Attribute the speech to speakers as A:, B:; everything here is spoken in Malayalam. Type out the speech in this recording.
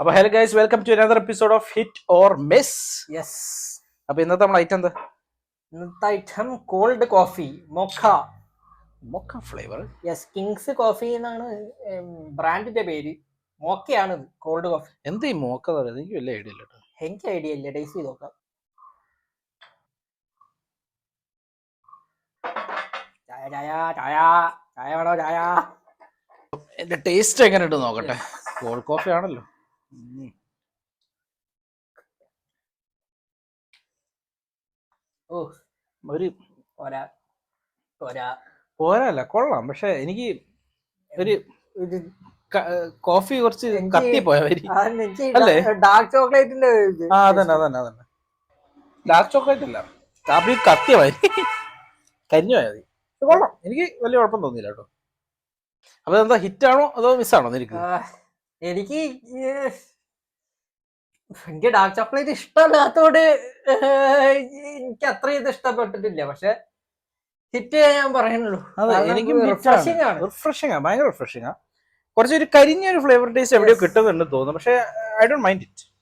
A: അപ്പൊ hello guys welcome to another episode of hit or miss
B: yes
A: അപ്പൊ ഇന്നത്തെ നമ്മൾ ഐറ്റം എന്താ?
B: ഇന്നത്തെ item cold coffee mocha
A: mocha flavour
B: yes Kings coffee എന്നാണ് ബ്രാൻഡിന്റെ പേര്. മോക്കയാണ് കോൾഡ് കോഫി
A: എന്താ ഈ മോക്ക പറയുന്നത്? എനിക്ക് വലിയ ഐഡിയ ഇല്ല
B: എനിക്ക് ഐഡിയ ഇല്ല ടേസ്റ്റ് ചെയ്ത് നോക്കാം. ചായ ചായ ചായ. ചായ വേണോ ചായ?
A: എന്റെ ടേസ്റ്റ് എങ്ങനെ ഉണ്ട് നോക്കട്ടെ. കോൾഡ് കോഫി ആണല്ലോ.
B: ഓ
A: ഒരു
B: പോരാ. പോരാ.
A: പോരല്ല കൊള്ളാം. പക്ഷെ എനിക്ക് ഒരു കോഫി കുറച്ച് കത്തി പോയവരി അല്ലേ?
B: ഡാർക്ക് ചോക്ലേറ്റിന്റെ
A: ആ അതന്നെ അതന്നെ അതന്നെ. ഡാർക്ക് ചോക്ലേറ്റ് അല്ല. കാപ്പി കത്തിയ വരി. കരിഞ്ഞു കൊള്ളാം. എനിക്ക് വലിയ കുഴപ്പം തോന്നിയില്ല കേട്ടോ. അപ്പൊ എന്താ ഹിറ്റ് ആണോ അതോ മിസ്സാണോ നിനക്ക്?
B: എനിക്ക് എനിക്ക് ഡാർക്ക് ചോക്ലേറ്റ് ഇഷ്ടമല്ലാത്തോട് എനിക്ക് അത്രയും ഇത് ഇഷ്ടപ്പെട്ടിട്ടില്ല. പക്ഷെ ഹിറ്റ് ഞാൻ പറയുന്നുള്ളൂ.
A: എനിക്ക്
B: റിഫ്രഷിംഗ് ആണ്.
A: റിഫ്രഷിംഗ് ആണ്. ഭയങ്കര റിഫ്രഷിംഗ് ആണ്. കുറച്ചൊരു കരിഞ്ഞ ഒരു ഫ്ലേവർ ടേസ്റ്റ് എവിടെയോ. കിട്ടുന്നുണ്ട് തോന്നുന്നു. പക്ഷെ ഐ ഡോണ്ട് മൈൻഡ് ഇറ്റ്